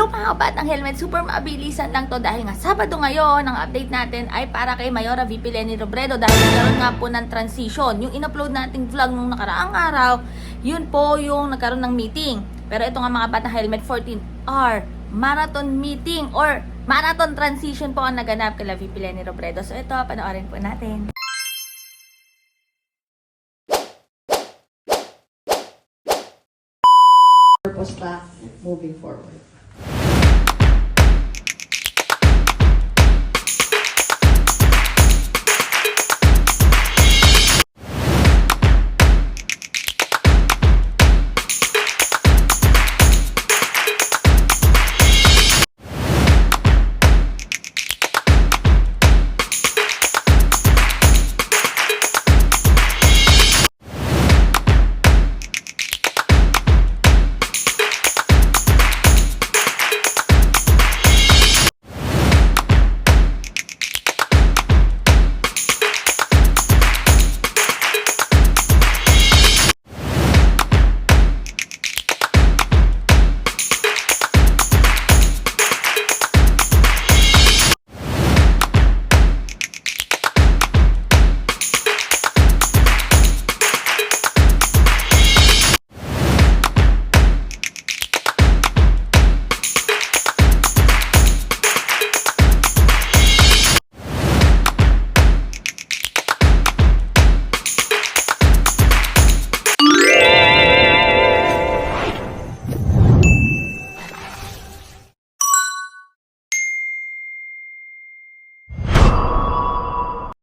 Hello mga batang helmet, super mabilisan lang to dahil nga Sabado ngayon, ang update natin ay para kay Mayora VP Lenny Robredo dahil nagkaroon nga po ng transition. Yung in-upload nating vlog nung nakaraang araw, yun po yung nagkaroon ng meeting. Pero ito nga mga batang helmet, 14R marathon meeting or marathon transition po ang naganap kay VP Lenny Robredo. So ito, panoorin po natin. purpose pa moving forward.